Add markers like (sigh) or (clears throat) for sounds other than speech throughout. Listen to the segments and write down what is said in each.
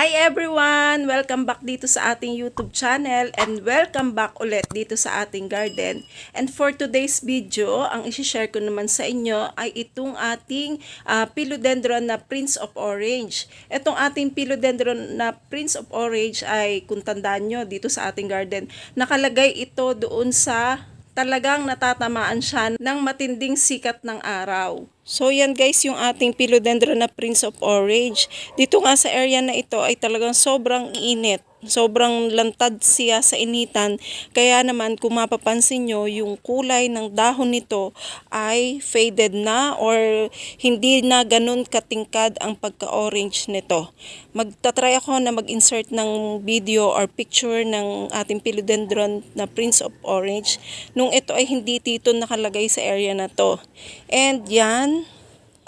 Hi everyone! Welcome back dito sa ating YouTube channel and welcome back ulit dito sa ating garden. And for today's video, ang isi-share ko naman sa inyo ay itong ating ah, philodendron na Prince of Orange. Itong ating philodendron na Prince of Orange ay kung tandaan nyo dito sa ating garden, nakalagay ito doon sa talagang natatamaan siya ng matinding sikat ng araw. So yan guys yung ating philodendron na Prince of Orange. Dito nga sa area na ito ay talagang sobrang init. Sobrang lantad siya sa initan. Kaya naman kung mapapansin nyo, yung kulay ng dahon nito ay faded na or hindi na ganun katingkad ang pagka-orange nito. Magtatry ako na mag-insert ng video or picture ng ating philodendron na Prince of Orange nung ito ay hindi dito nakalagay sa area na to. And yan,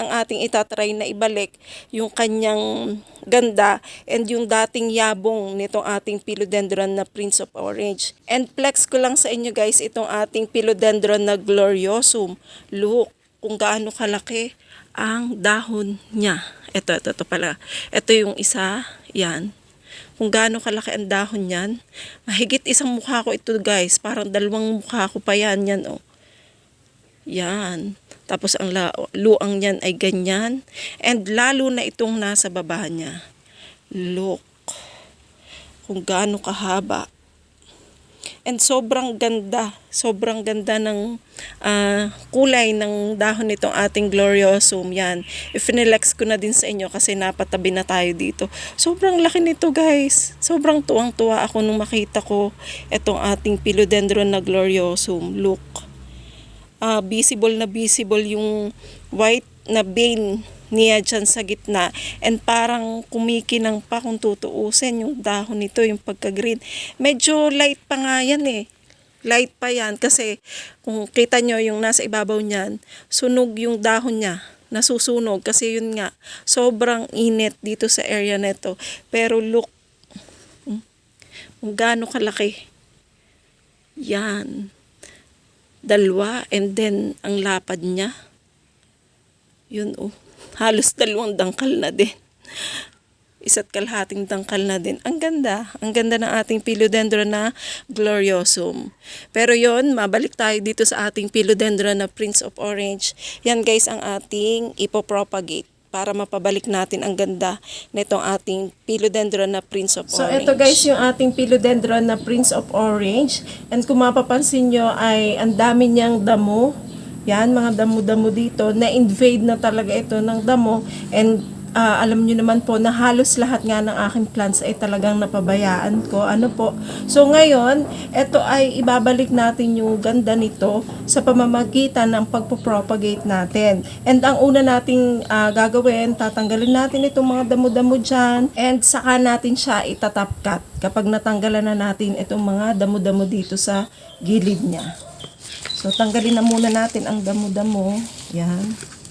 ang ating itatry na ibalik yung kanyang ganda and yung dating yabong nitong ating philodendron na Prince of Orange. And flex ko lang sa inyo guys itong ating philodendron na Gloriosum. Look kung gaano kalaki ang dahon niya. Ito, ito, ito pala. Ito yung isa, yan. Kung gaano kalaki ang dahon niyan. Mahigit isang mukha ko ito guys. Parang dalawang mukha ko pa yan, yan oh. Yan. Tapos ang luang niyan ay ganyan. And lalo na itong nasa baba niya. Look. Kung gaano kahaba. And sobrang ganda. Sobrang ganda ng ah, kulay ng dahon nitong ating Gloriosum. Yan. Ifinilex ko na din sa inyo kasi napatabi na tayo dito. Sobrang laki nito guys. Sobrang tuwang-tuwa ako nung makita ko itong ating Philodendron na Gloriosum. Look ah, visible na visible yung white na vein niya dyan sa gitna. And parang kumikinang pa kung tutuusin yung dahon nito, yung pagka-green. Medyo light pa nga yan eh. Light pa yan kasi kung kita nyo yung nasa ibabaw niyan, sunog yung dahon niya. Nasusunog kasi yun nga sobrang init dito sa area nito pero look hmm, kung gaano kalaki. Yan dalawa and then ang lapad niya yun oh halos dalawang dangkal na din isa't kalahating dangkal na din. Ang ganda. Ang ganda ng ating philodendron na gloriosum. Pero yon mabalik tayo dito sa ating philodendron na Prince of Orange. Yan guys ang ating ipopropagate para mapabalik natin ang ganda nitong ating philodendron na Prince of So, Orange. ito guys yung ating philodendron na Prince of Orange. And kung mapapansin nyo ay ang dami niyang damo. Yan, mga damo-damo dito. Na-invade na talaga ito ng damo. And ah, alam nyo naman po na halos lahat nga ng aking plants ay talagang napabayaan ko. Ano po? So, ngayon, ito ay ibabalik natin yung ganda nito sa pamamagitan ng pagpopropagate natin. And ang una nating ah, gagawin, tatanggalin natin itong mga damo-damo dyan and saka natin siya itatapkat kapag natanggalan na natin itong mga damo-damo dito sa gilid niya. So, tanggalin na muna natin ang damo-damo. Yan.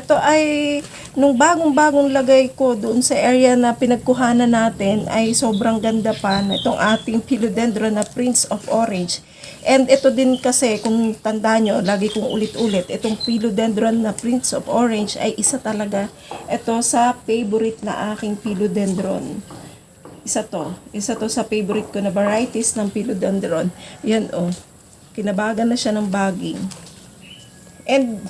Ito ay nung bagong-bagong lagay ko doon sa area na pinagkuhanan natin ay sobrang ganda pa na itong ating philodendron na Prince of Orange. And ito din kasi kung tanda nyo, lagi kong ulit-ulit, itong philodendron na Prince of Orange ay isa talaga ito sa favorite na aking philodendron. Isa to. Isa to sa favorite ko na varieties ng philodendron. Yan oh. Kinabagan na siya ng baging. And,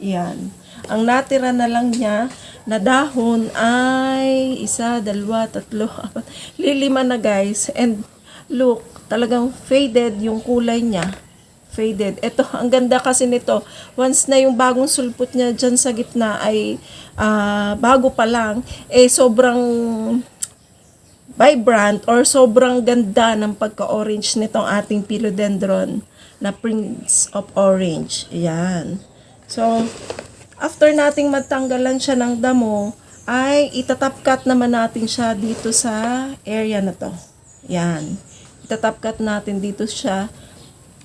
yan. Ang natira na lang niya na dahon ay isa, dalawa, tatlo, (laughs) apat, lilima na guys. And look, talagang faded yung kulay niya. Faded. Ito, ang ganda kasi nito. Once na yung bagong sulpot niya dyan sa gitna ay ah, bago pa lang, eh sobrang vibrant or sobrang ganda ng pagka-orange nitong ating philodendron na Prince of Orange. Ayan. So, after nating matanggalan siya ng damo, ay itatapkat naman natin siya dito sa area na to. Yan. Itatapkat natin dito siya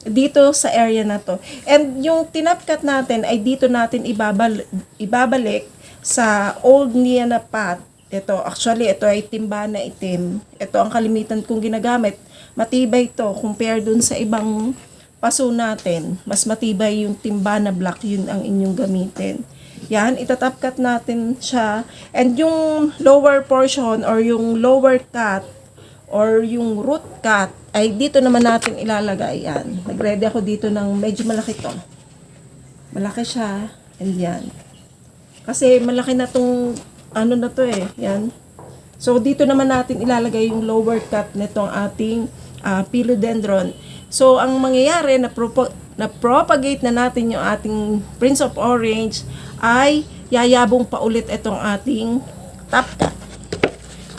dito sa area na to. And yung tinapkat natin ay dito natin ibabal, ibabalik sa old niya na path. Ito, actually, ito ay timba na itim. Ito ang kalimitan kong ginagamit. Matibay to compare dun sa ibang paso natin. Mas matibay yung timba na black, yun ang inyong gamitin. Yan, itatap cut natin siya. And yung lower portion or yung lower cut or yung root cut ay dito naman natin ilalagay yan. Nag-ready ako dito ng medyo malaki to. Malaki siya. And yan. Kasi malaki na tong ano na to eh. Yan. So dito naman natin ilalagay yung lower cut nitong ating ah, philodendron. So ang mangyayari na propo- na propagate na natin yung ating Prince of Orange ay yayabong pa ulit itong ating top cut.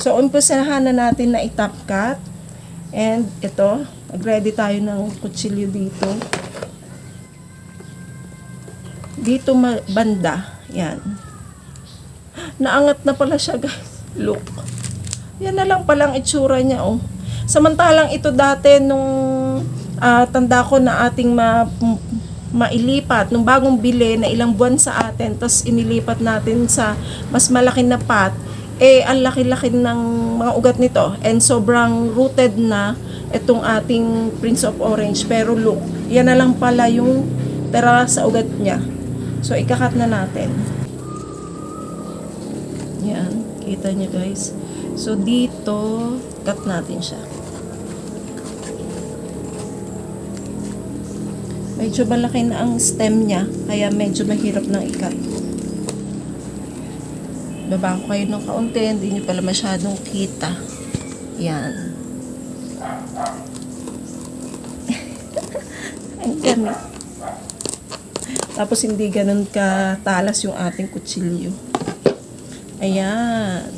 So umpisahan na natin na i-top cut. And ito, nag-ready tayo ng kutsilyo dito. Dito banda. Yan. Naangat na pala siya guys. Look. Yan na lang palang itsura niya oh. Samantalang ito dati nung ah, tanda ko na ating ma mailipat nung bagong bili na ilang buwan sa atin tapos inilipat natin sa mas malaki na pot eh ang laki-laki ng mga ugat nito and sobrang rooted na itong ating Prince of Orange pero look yan na lang pala yung tira sa ugat niya so ikakat na natin yan, kita niyo guys. So dito, cut natin siya. Medyo malaki na ang stem niya, kaya medyo mahirap nang ikat. Baba ko kayo ng kaunti, hindi niyo pala masyadong kita. Yan. (laughs) ang gamit. Tapos hindi ganun katalas yung ating kutsilyo. Ayan.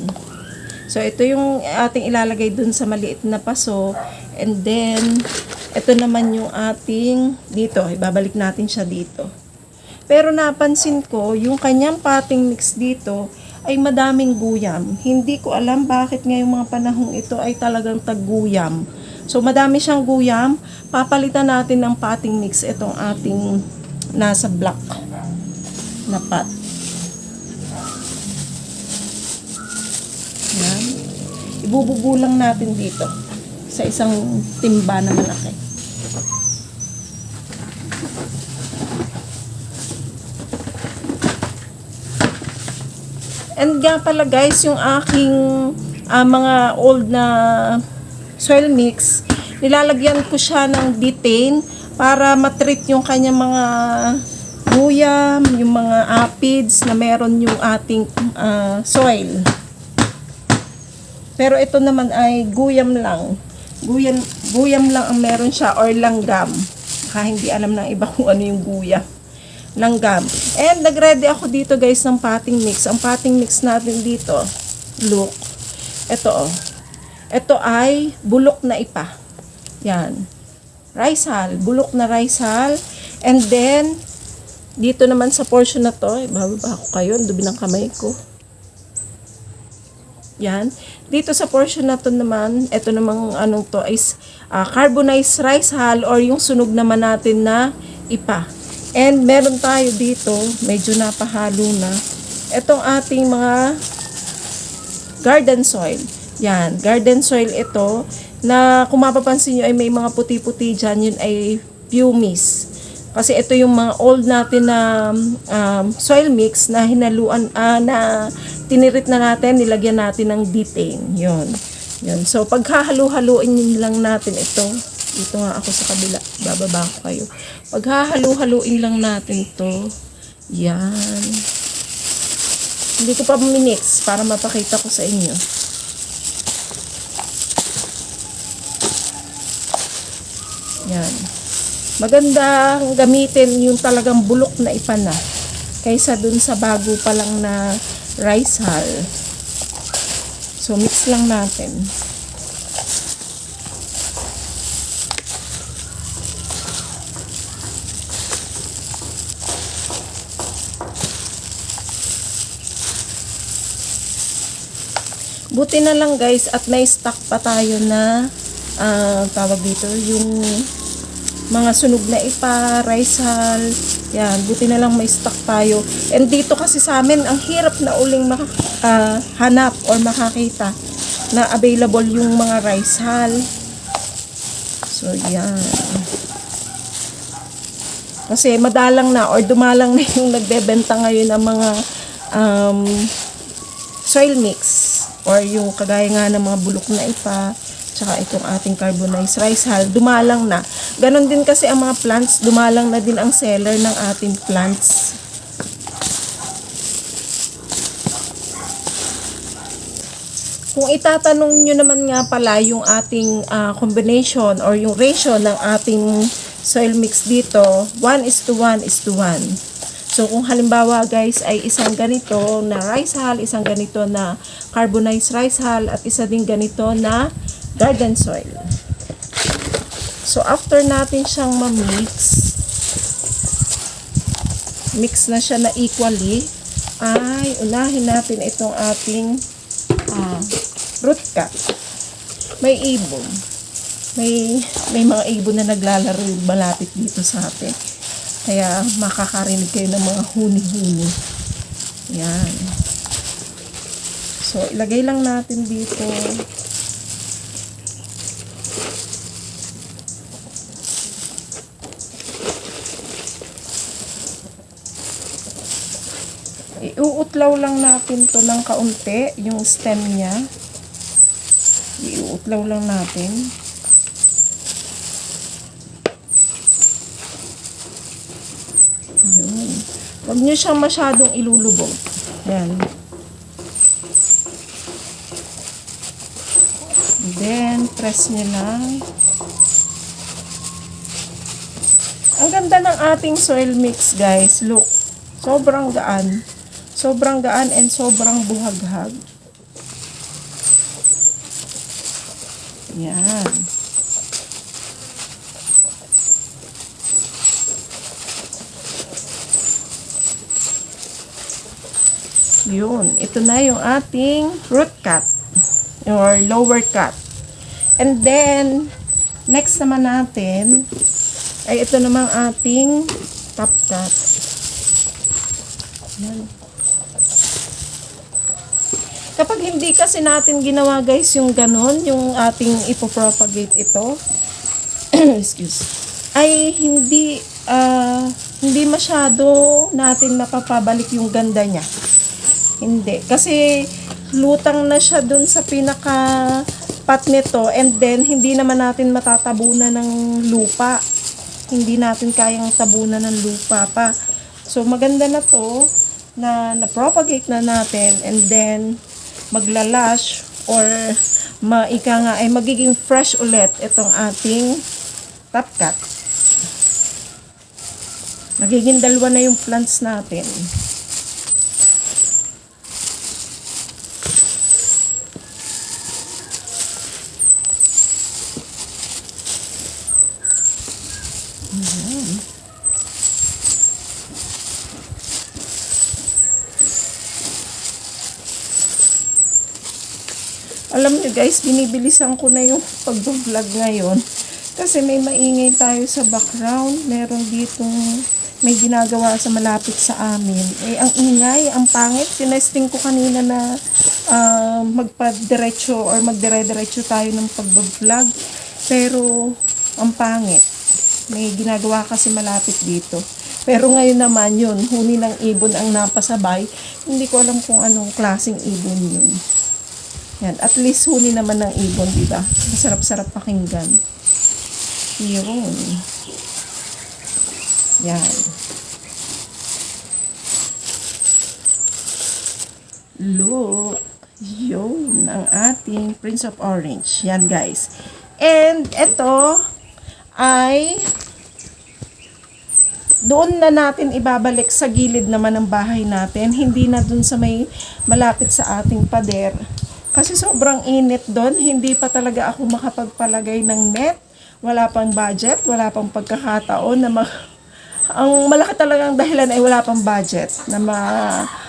So, ito yung ating ilalagay dun sa maliit na paso. And then, ito naman yung ating dito. Ibabalik natin siya dito. Pero napansin ko, yung kanyang potting mix dito ay madaming guyam. Hindi ko alam bakit ngayong mga panahong ito ay talagang tagguyam. So, madami siyang guyam. Papalitan natin ng potting mix itong ating nasa block na pot. Yan. Ibubugo lang natin dito sa isang timba na malaki. And nga pala guys, yung aking ah, mga old na soil mix, nilalagyan ko siya ng detain para matreat yung kanya mga guyam, yung mga apids na meron yung ating ah, soil. Pero ito naman ay guyam lang. Guyam, guyam lang ang meron siya or langgam. Baka hindi alam ng iba (laughs) kung ano yung guyam. Langgam. And nagready ako dito guys ng potting mix. Ang potting mix natin dito, look. Ito oh. Ito ay bulok na ipa. Yan. Rice hull. Bulok na rice hull. And then, dito naman sa portion na to, ibababa ko kayo, dubi ng kamay ko. Yan. Dito sa portion na to naman, ito namang anong to is ah, carbonized rice hull or yung sunog naman natin na ipa. And meron tayo dito, medyo napahalo na, itong ating mga garden soil. Yan, garden soil ito na kung mapapansin nyo ay may mga puti-puti dyan, yun ay pumice. Kasi ito yung mga old natin na um, soil mix na hinaluan, ah, na tinirit na natin, nilagyan natin ng detain. Yun. Yun. So, paghahalu-haluin lang natin ito. Dito nga ako sa kabila. Bababa ko kayo. Paghahalu-haluin lang natin to. Yan. Hindi ko pa minix para mapakita ko sa inyo. Yan. Maganda gamitin yung talagang bulok na ipana kaysa dun sa bago pa lang na rice hull. So, mix lang natin. Buti na lang guys at may stock pa tayo na ah, tawag dito yung mga sunog na ipa, rice hull. Yan, buti na lang may stock tayo. And dito kasi sa amin, ang hirap na uling maka, ah, hanap or makakita na available yung mga rice hull. So, yan. Kasi madalang na or dumalang (laughs) na yung nagbebenta ngayon ng mga um, soil mix or yung kagaya nga ng mga bulok na ipa tsaka itong ating carbonized rice hull, dumalang na. Ganon din kasi ang mga plants, dumalang na din ang seller ng ating plants. Kung itatanong nyo naman nga pala yung ating ah, combination or yung ratio ng ating soil mix dito, 1 is to 1 is to 1. So kung halimbawa guys ay isang ganito na rice hull, isang ganito na carbonized rice hull at isa din ganito na garden soil. So after natin siyang ma-mix, mix na siya na equally, ay unahin natin itong ating ah, root cup. May ibon. May may mga ibon na naglalaro malapit dito sa atin. Kaya makakarinig kayo ng mga huni-huni. Yan. So, ilagay lang natin dito. Iuutlaw lang natin to ng kaunti, yung stem niya. Iuutlaw lang natin. Yun. Huwag nyo siyang masyadong ilulubog. Yan. Then, press nyo lang. Ang ganda ng ating soil mix, guys. Look. Sobrang gaan. Sobrang gaan and sobrang buhaghag. Yan. Yun. Ito na yung ating root cut. Or lower cut. And then, next naman natin, ay ito namang ating top cut. Yan. Kapag hindi kasi natin ginawa guys yung ganon, yung ating ipopropagate ito, (clears throat) excuse, ay hindi, ah, hindi masyado natin mapapabalik yung ganda niya. Hindi. Kasi lutang na siya dun sa pinaka pat nito and then hindi naman natin matatabunan ng lupa. Hindi natin kayang tabunan ng lupa pa. So maganda na to na na-propagate na natin and then maglalash or maika nga ay magiging fresh ulit itong ating top cut. Magiging dalawa na yung plants natin. Alam nyo guys, binibilisan ko na yung pag-vlog ngayon. Kasi may maingay tayo sa background. Meron ditong may ginagawa sa malapit sa amin. Eh, ang ingay, ang pangit. Tinesting ko kanina na ah, magpa-diretso or magdire-diretso tayo ng pag-vlog. Pero, ang pangit. May ginagawa kasi malapit dito. Pero ngayon naman yun, huni ng ibon ang napasabay. Hindi ko alam kung anong klaseng ibon yun. Yan, at least huni naman ng ibon, di ba? Masarap-sarap pakinggan. Yun. Yan. Look. Yun, ang ating Prince of Orange. Yan, guys. And, ito ay doon na natin ibabalik sa gilid naman ng bahay natin. Hindi na doon sa may malapit sa ating pader. Kasi sobrang init doon. Hindi pa talaga ako makapagpalagay ng net. Wala pang budget. Wala pang pagkakataon na mag... (laughs) Ang malaki talagang dahilan ay wala pang budget na ma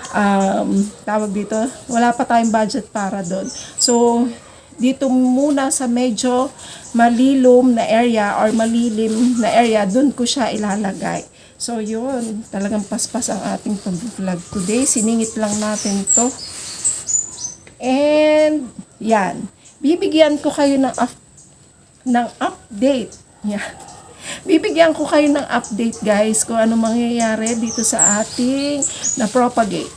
um, tawag dito, wala pa tayong budget para doon. So, dito muna sa medyo malilom na area or malilim na area, doon ko siya ilalagay. So, yun, talagang paspas ang ating pag-vlog today. Siningit lang natin to. And, yan. Bibigyan ko kayo ng, up- ng update. Yan. bibigyan ko kayo ng update guys kung ano mangyayari dito sa ating na propagate.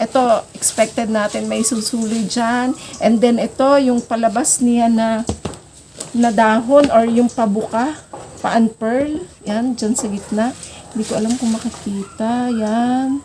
Ito, expected natin may susuli dyan. And then ito, yung palabas niya na na dahon or yung pabuka, pa-unpearl. Yan, dyan sa gitna. Hindi ko alam kung makikita. Yan.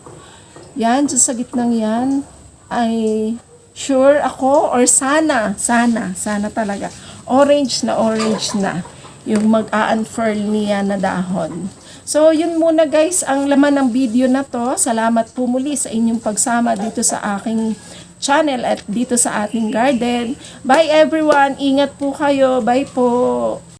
Yan, dyan sa gitnang yan. Ay, sure ako or sana, sana, sana talaga. Orange na orange na yung mag-a-unfurl niya na dahon. So, yun muna guys, ang laman ng video na to. Salamat po muli sa inyong pagsama dito sa aking channel at dito sa ating garden. Bye everyone! Ingat po kayo. Bye po!